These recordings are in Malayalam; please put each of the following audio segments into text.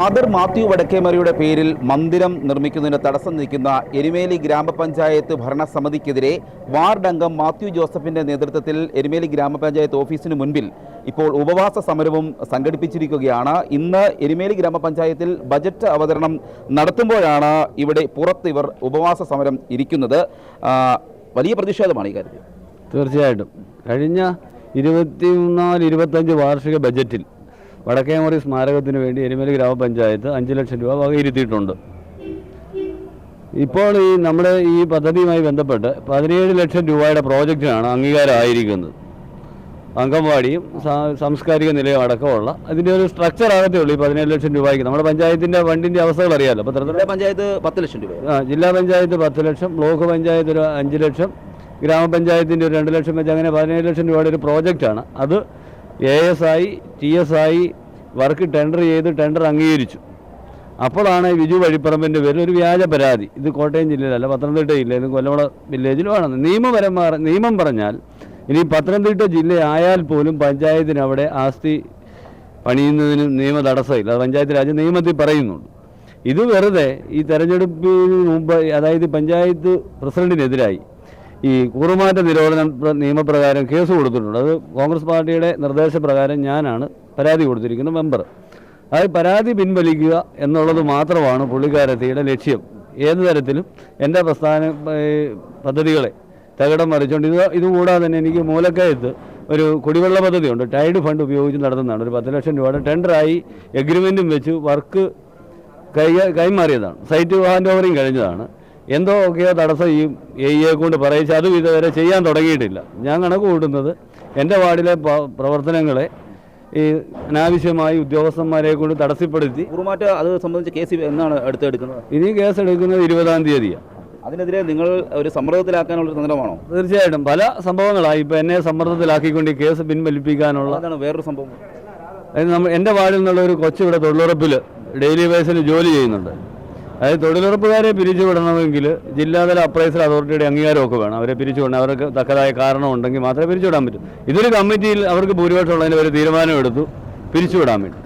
ഫാദർ മാത്യു വടക്കേമറിയുടെ പേരിൽ മന്ദിരം നിർമ്മിക്കുന്നതിന് തടസ്സം നിൽക്കുന്ന എരുമേലി ഗ്രാമപഞ്ചായത്ത് ഭരണസമിതിക്കെതിരെ വാർഡ് അംഗം മാത്യു ജോസഫിന്റെ നേതൃത്വത്തിൽ എരുമേലി ഗ്രാമപഞ്ചായത്ത് ഓഫീസിന് മുൻപിൽ ഇപ്പോൾ ഉപവാസ സമരവും സംഘടിപ്പിച്ചിരിക്കുകയാണ്. ഇന്ന് എരുമേലി ഗ്രാമപഞ്ചായത്തിൽ ബജറ്റ് അവതരണം നടത്തുമ്പോഴാണ് ഇവിടെ പുറത്ത് ഇവർ ഉപവാസ സമരം ഇരിക്കുന്നത്. വലിയ പ്രതിഷേധമാണ് ഈ കാര്യത്തിൽ. തീർച്ചയായിട്ടും. കഴിഞ്ഞ ഇരുപത്തിനാല് ഇരുപത്തഞ്ച് വാർഷിക ബജറ്റിൽ വടക്കേമുറി സ്മാരകത്തിന് വേണ്ടി എരുമേലി ഗ്രാമപഞ്ചായത്ത് അഞ്ച് ലക്ഷം രൂപ വകയിരുത്തിയിട്ടുണ്ട് ഇപ്പോൾ ഈ നമ്മുടെ ഈ പദ്ധതിയുമായി ബന്ധപ്പെട്ട് പതിനേഴ് ലക്ഷം രൂപയുടെ പ്രോജക്റ്റിനാണ് അംഗീകാരമായിരിക്കുന്നത്. അംഗൻവാടിയും സാംസ്കാരിക നിലയം അടക്കമുള്ള അതിന്റെ ഒരു സ്ട്രക്ചർ ആകത്തേ ഉള്ളൂ ഈ പതിനേഴ് ലക്ഷം രൂപയ്ക്ക്. നമ്മുടെ പഞ്ചായത്തിന്റെ ഫണ്ടിന്റെ അവസ്ഥകൾ അറിയാമല്ലോ അപ്പോൾ ജില്ലാ പഞ്ചായത്ത് പത്ത് ലക്ഷം രൂപ ആ, ജില്ലാ പഞ്ചായത്ത് പത്ത് ലക്ഷം ബ്ലോക്ക് പഞ്ചായത്ത് ഒരു അഞ്ച് ലക്ഷം ഗ്രാമപഞ്ചായത്തിന്റെ ഒരു രണ്ട് ലക്ഷം വെച്ച് അങ്ങനെ പതിനേഴ് ലക്ഷം രൂപയുടെ ഒരു പ്രോജക്റ്റാണ്. അത് എ എസ് ആയി ടി എസ് ആയി വർക്ക് ടെൻഡർ ചെയ്ത് ടെൻഡർ അംഗീകരിച്ചു. അപ്പോഴാണ് വിജു വഴിപ്പറമ്പിന്റെ പേരിൽ ഒരു വ്യാജ പരാതി. ഇത് കോട്ടയം ജില്ലയിലല്ല പത്തനംതിട്ട ജില്ലയിലും കൊല്ലമുള വില്ലേജിലും ആണ് നിയമപരമായ നിയമം പറഞ്ഞാൽ ഇനി പത്തനംതിട്ട ജില്ലയായാൽ പോലും പഞ്ചായത്തിന് അവിടെ ആസ്തി പണിയുന്നതിന് നിയമ തടസ്സമില്ല. അത് പഞ്ചായത്ത് രാജ് നിയമത്തിൽ പറയുന്നുണ്ട്. ഇത് വെറുതെ ഈ തെരഞ്ഞെടുപ്പിന് മുമ്പ് അതായത് പഞ്ചായത്ത് പ്രസിഡന്റിനെതിരായി ഈ കൂറുമാറ്റ നിരോധന നിയമപ്രകാരം കേസ് കൊടുത്തിട്ടുണ്ട്. അത് കോൺഗ്രസ് പാർട്ടിയുടെ നിർദ്ദേശപ്രകാരം ഞാനാണ് പരാതി കൊടുത്തിരിക്കുന്ന മെമ്പർ. അത് പരാതി പിൻവലിക്കുക എന്നുള്ളത് മാത്രമാണ് പുള്ളിക്കാരത്തിയുടെ ലക്ഷ്യം. ഏത് തരത്തിലും എന്റെ പ്രസ്ഥാന പദ്ധതികളെ തകിടം മറിച്ചുകൊണ്ട് ഇത് ഇതുകൂടാതെ തന്നെ എനിക്ക് മൂലക്കയത്ത് ഒരു കുടിവെള്ള പദ്ധതിയുണ്ട്. ടൈഡ് ഫണ്ട് ഉപയോഗിച്ച് നടത്തുന്നതാണ്. ഒരു പത്ത് ലക്ഷം രൂപയുടെ ടെൻഡറായി എഗ്രിമെന്റും വെച്ച് വർക്ക് കൈ കൈമാറിയതാണ്. സൈറ്റ് ഹാൻഡ് ഓവറിങ് കഴിഞ്ഞതാണ്. എന്തോ ഒക്കെയോ തടസ്സം ഈ എ ഇയെ കൊണ്ട് പറയിച്ച് അതും ഇതുവരെ ചെയ്യാൻ തുടങ്ങിയിട്ടില്ല. ഞാൻ കണക്ക് കൂട്ടുന്നത് എന്റെ വാർഡിലെ പ്രവർത്തനങ്ങളെ ഈ അനാവശ്യമായി ഉദ്യോഗസ്ഥന്മാരെ കൊണ്ട് തടസ്സപ്പെടുത്തി കുറുമാറ്റ അത് സംബന്ധിച്ച് കേസ് എന്നാണ് അടുത്തെടുക്കുന്നത്? ഇനി കേസ് എടുക്കുന്നത് ഇരുപതാം തീയതിയാണ്. അതിനെതിരെ നിങ്ങൾ ഒരു സമ്മർദ്ദത്തിലാക്കാനുള്ള തന്ത്രമാണോ തീർച്ചയായിട്ടും. പല സംഭവങ്ങളായി ഇപ്പം എന്നെ സമ്മർദ്ദത്തിലാക്കിക്കൊണ്ട് ഈ കേസ് പിൻവലിപ്പിക്കാനുള്ള അതാണ് വേറൊരു സംഭവം. എന്റെ വാർഡിൽ നിന്നുള്ള ഒരു കൊച്ചു ഇവിടെ തൊഴിലുറപ്പിൽ ഡെയിലി ബേസിൽ ജോലി ചെയ്യുന്നുണ്ട്. അതായത് തൊഴിലുറപ്പുകാരെ പിരിച്ചുവിടണമെങ്കിൽ ജില്ലാതല അപ്രൈസൽ അതോറിറ്റിയുടെ അംഗീകാരമൊക്കെ വേണം. അവരെ പിരിച്ചുവിടണം. അവർക്ക് തക്കതായ കാരണം ഉണ്ടെങ്കിൽ മാത്രമേ പിരിച്ചുവിടാൻ പറ്റൂ. ഇതൊരു കമ്മിറ്റിയിൽ അവർക്ക് ഭൂരിപക്ഷം ഉള്ളതിന് ഒരു തീരുമാനം എടുത്തു പിരിച്ചുവിടാൻ വേണ്ടി.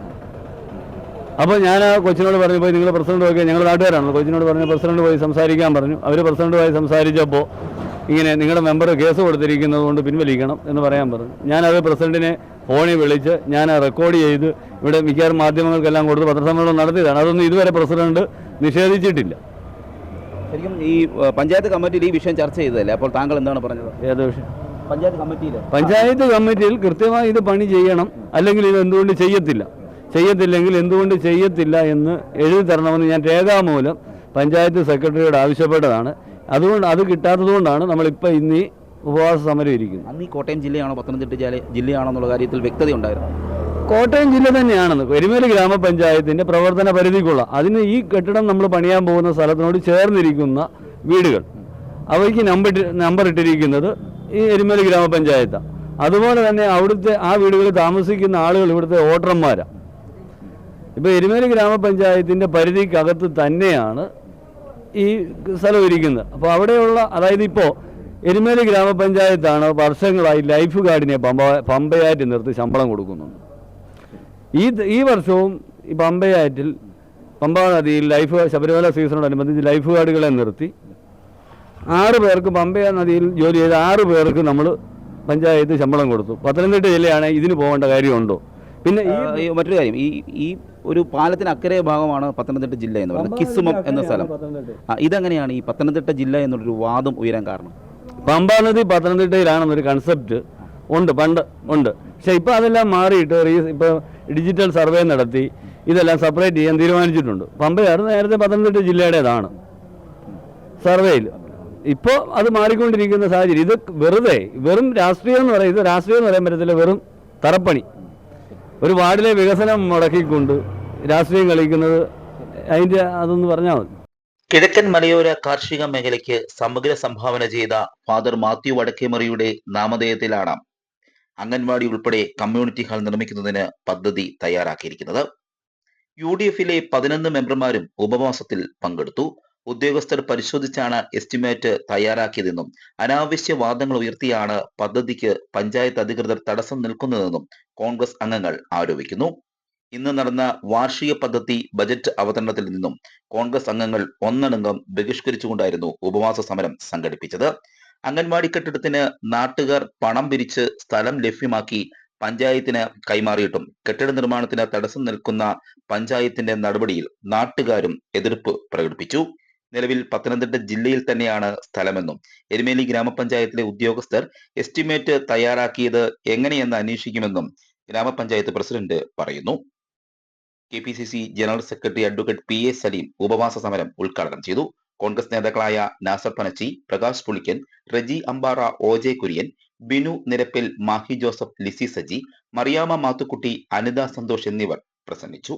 അപ്പോൾ ഞാൻ ആ കൊച്ചിനോട് പറഞ്ഞപ്പോൾ നിങ്ങൾ പ്രസിഡന്റ് നോക്കിയാൽ ഞങ്ങൾ നാട്ടുകാരാണല്ലോ. കൊച്ചിനോട് പറഞ്ഞു പ്രസിഡന്റ് പോയി സംസാരിക്കാൻ പറഞ്ഞു. അവർ പ്രസിഡന്റുമായി സംസാരിച്ചപ്പോൾ ഇങ്ങനെ നിങ്ങളുടെ മെമ്പർ കേസ് കൊടുത്തിരിക്കുന്നത് കൊണ്ട് പിൻവലിക്കണം എന്ന് പറയാൻ പറഞ്ഞു. ഞാനത് പ്രസിഡന്റിനെ ഫോണിൽ വിളിച്ച് ഞാൻ റെക്കോർഡ് ചെയ്ത് ഇവിടെ മിക്കവാറും മാധ്യമങ്ങൾക്കെല്ലാം കൊടുത്ത് പത്രസമ്മേളനം നടത്തിയതാണ്. അതൊന്നും ഇതുവരെ പ്രസിഡന്റ് നിഷേധിച്ചിട്ടില്ല. ശരിക്കും ഈ പഞ്ചായത്ത് കമ്മിറ്റിയിൽ ഈ വിഷയം ചർച്ച ചെയ്തതല്ലേ? അപ്പോൾ താങ്കൾ എന്താണ് പറഞ്ഞത്? ഏത് വിഷയം? പഞ്ചായത്ത് കമ്മിറ്റിയിൽ പഞ്ചായത്ത് കമ്മിറ്റിയിൽ കൃത്യമായി ഇത് പണി ചെയ്യണം. അല്ലെങ്കിൽ ഇത് എന്തുകൊണ്ട് ചെയ്യത്തില്ല? ചെയ്യത്തില്ലെങ്കിൽ എന്തുകൊണ്ട് ചെയ്യത്തില്ല എന്ന് എഴുതി തരണമെന്ന് ഞാൻ രേഖാമൂലം പഞ്ചായത്ത് സെക്രട്ടറിയോട് ആവശ്യപ്പെട്ടതാണ്. അതുകൊണ്ട് അത് കിട്ടാത്തതുകൊണ്ടാണ് നമ്മളിപ്പോൾ ഇന്ന് ഈ ഉപവാസ സമരം ഇരിക്കുന്നത്. അന്ന് ഈ കോട്ടയം ജില്ലയാണോ പത്തനംതിട്ട ജില്ല ജില്ലയാണോ എന്നുള്ള കാര്യത്തിൽ വ്യക്തത ഉണ്ടായിരുന്നു കോട്ടയം ജില്ല തന്നെയാണെന്ന് എരുമേലി ഗ്രാമപഞ്ചായത്തിന്റെ പ്രവർത്തന പരിധിക്കുള്ള അതിന് ഈ കെട്ടിടം നമ്മൾ പണിയാൻ പോകുന്ന സ്ഥലത്തിനോട് ചേർന്നിരിക്കുന്ന വീടുകൾ. അവയ്ക്ക് നമ്പർ നമ്പർ ഇട്ടിരിക്കുന്നത് ഈ എരുമേലി ഗ്രാമപഞ്ചായത്താണ് അതുപോലെ തന്നെ അവിടുത്തെ ആ വീടുകളിൽ താമസിക്കുന്ന ആളുകൾ ഇവിടുത്തെ വോട്ടർമാരാണ് ഇപ്പോൾ എരുമേലി ഗ്രാമപഞ്ചായത്തിന്റെ പരിധിക്കകത്ത് തന്നെയാണ് ഈ സ്ഥലം ഇരിക്കുന്നത്. അപ്പോൾ അവിടെയുള്ള അതായത് ഇപ്പോൾ എരുമേലി ഗ്രാമപഞ്ചായത്താണ് വർഷങ്ങളായി ലൈഫ് ഗാർഡിനെ പമ്പ പമ്പയായിട്ട് നിർത്തി ശമ്പളം കൊടുക്കുന്നുണ്ട്. ഈ ഈ വർഷവും ഈ പമ്പയാറ്റിൽ പമ്പാ നദിയിൽ ലൈഫ് ശബരിമല സീസണോടനുബന്ധിച്ച് ലൈഫ് ഗാർഡുകളെ നിർത്തി. ആറ് പേർക്ക് പമ്പയ നദിയിൽ ജോലി ചെയ്ത ആറ് പേർക്ക് നമ്മൾ പഞ്ചായത്ത് ശമ്പളം കൊടുത്തു. പത്തനംതിട്ട ജില്ലയാണെങ്കിൽ ഇതിന് പോകേണ്ട കാര്യമുണ്ടോ? പിന്നെ ഈ മറ്റൊരു കാര്യം ഈ ഈ ഒരു പാലത്തിന് അക്കരെ ഭാഗമാണ് പത്തനംതിട്ട ജില്ല എന്ന് പറയുന്നത്. കിസുമം എന്ന സ്ഥലം. ഇതെങ്ങനെയാണ് ഈ പത്തനംതിട്ട ജില്ല എന്നുള്ളൊരു വാദം ഉയരാൻ കാരണം? പമ്പാനദി പത്തനംതിട്ടയിലാണെന്നൊരു കൺസെപ്റ്റ് ഉണ്ട് പണ്ട് ഉണ്ട്. പക്ഷേ ഇപ്പോൾ അതെല്ലാം മാറിയിട്ട് റീ ഇപ്പോൾ ഡിജിറ്റൽ സർവേ നടത്തി ഇതെല്ലാം സെപ്പറേറ്റ് ചെയ്യാൻ തീരുമാനിച്ചിട്ടുണ്ട്. പമ്പയാർ നേരത്തെ പത്തനംതിട്ട ജില്ലയുടേതാണ് സർവേയിൽ. ഇപ്പോൾ അത് മാറിക്കൊണ്ടിരിക്കുന്ന സാഹചര്യം. ഇത് വെറുതെ വെറും രാഷ്ട്രീയം എന്ന് പറയുന്നത് രാഷ്ട്രീയം എന്ന് പറയാൻ പറ്റത്തില്ല വെറും തറപ്പണി. ഒരു വാർഡിലെ വികസനം മുടക്കിക്കൊണ്ട് രാഷ്ട്രീയം കളിക്കുന്നത് അതിന്റെ അതൊന്ന് പറഞ്ഞാൽ മതി. കിഴക്കൻ മലയോര കാർഷിക മേഖലയ്ക്ക് സമഗ്ര സംഭാവന ചെയ്ത ഫാദർ മാത്യു വടക്കേമറിയുടെ നാമധേയത്തിലാണ് അംഗൻവാടി ഉൾപ്പെടെ കമ്മ്യൂണിറ്റി ഹാൾ നിർമ്മിക്കുന്നതിന് പദ്ധതി തയ്യാറാക്കിയിരിക്കുന്നത്. യു ഡി എഫിലെ പതിനൊന്ന് മെമ്പർമാരും ഉപവാസത്തിൽ പങ്കെടുത്തു. ഉദ്യോഗസ്ഥർ പരിശോധിച്ചാണ് എസ്റ്റിമേറ്റ് തയ്യാറാക്കിയതെന്നും അനാവശ്യ വാദങ്ങൾ ഉയർത്തിയാണ് പദ്ധതിക്ക് പഞ്ചായത്ത് അധികൃതർ തടസ്സം നിൽക്കുന്നതെന്നും കോൺഗ്രസ് അംഗങ്ങൾ ആരോപിക്കുന്നു. ഇന്ന് നടന്ന വാർഷിക പദ്ധതി ബജറ്റ് അവതരണത്തിൽ നിന്നും കോൺഗ്രസ് അംഗങ്ങൾ ഒന്നടങ്കം ബഹിഷ്കരിച്ചുകൊണ്ടായിരുന്നു ഉപവാസ സമരം സംഘടിപ്പിച്ചത്. അംഗൻവാടി കെട്ടിടത്തിന് നാട്ടുകാർ പണം പിരിച്ച് സ്ഥലം ലഭ്യമാക്കി പഞ്ചായത്തിന് കൈമാറിയിട്ടും. കെട്ടിട നിർമ്മാണത്തിന് തടസ്സം നിൽക്കുന്ന പഞ്ചായത്തിന്റെ നടപടിയിൽ നാട്ടുകാരും എതിർപ്പ് പ്രകടിപ്പിച്ചു. നിലവിൽ പത്തനംതിട്ട ജില്ലയിൽ തന്നെയാണ് സ്ഥലമെന്നും എരുമേലി ഗ്രാമപഞ്ചായത്തിലെ ഉദ്യോഗസ്ഥർ എസ്റ്റിമേറ്റ് തയ്യാറാക്കിയത് എങ്ങനെയെന്ന് അന്വേഷിക്കുമെന്നും ഗ്രാമപഞ്ചായത്ത് പ്രസിഡന്റ് പറയുന്നു. K P C C general secretary advocate P A Saleem ഉപവാസ സമരം ഉദ്ഘാടനം ചെയ്തു. കോൺഗ്രസ് നേതാക്കളായ നാസർ പനച്ചി പ്രകാശ് പുളിക്കൻ റെജി അമ്പാറ ഒ ജെ കുര്യൻ ബിനു നിരപ്പിൽ മാഹി ജോസഫ് ലിസി സജി മറിയാമ്മ മാത്തുക്കുട്ടി അനിത സന്തോഷ് എന്നിവർ പ്രസംഗിച്ചു.